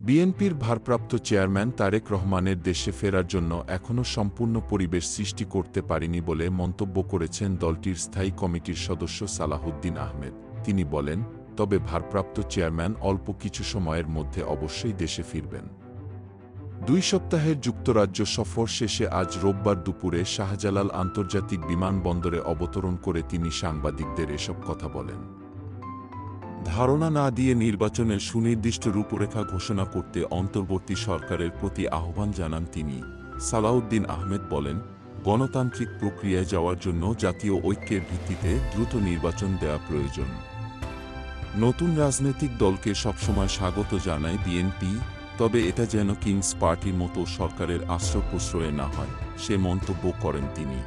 বিএনপির ভারপ্রাপ্ত চেয়ারম্যান তারেক রহমানের দেশে ফেরার জন্য এখনও সম্পূর্ণ পরিবেশ সৃষ্টি করতে পারেনি বলে মন্তব্য করেছেন দলটির স্থায়ী কমিটির সদস্য সালাহুদ্দিন আহমেদ। তিনি বলেন, তবে ভারপ্রাপ্ত চেয়ারম্যান অল্প কিছু সময়ের মধ্যে অবশ্যই দেশে ফিরবেন। দুই সপ্তাহের যুক্তরাজ্য সফর শেষে আজ রোববার দুপুরে শাহজালাল আন্তর্জাতিক বিমানবন্দরে অবতরণ করে তিনি সাংবাদিকদের এসব কথা বলেন। ধারণা না দিয়ে নির্বাচনের সুনির্দিষ্ট রূপরেখা ঘোষণা করতে অন্তর্বর্তী সরকারের প্রতি আহ্বান জানান তিনি। সালাউদ্দিন আহমেদ বলেন, গণতান্ত্রিক প্রক্রিয়ায় যাওয়ার জন্য জাতীয় ঐক্যের ভিত্তিতে দ্রুত নির্বাচন দেওয়া প্রয়োজন। নতুন রাজনৈতিক দলকে সবসময় স্বাগত জানায় বিএনপি, তবে এটা যেন কিংস পার্টির মতো সরকারের আশ্রয় প্রশ্রয়ে না হয়, সে মন্তব্য করেন তিনি।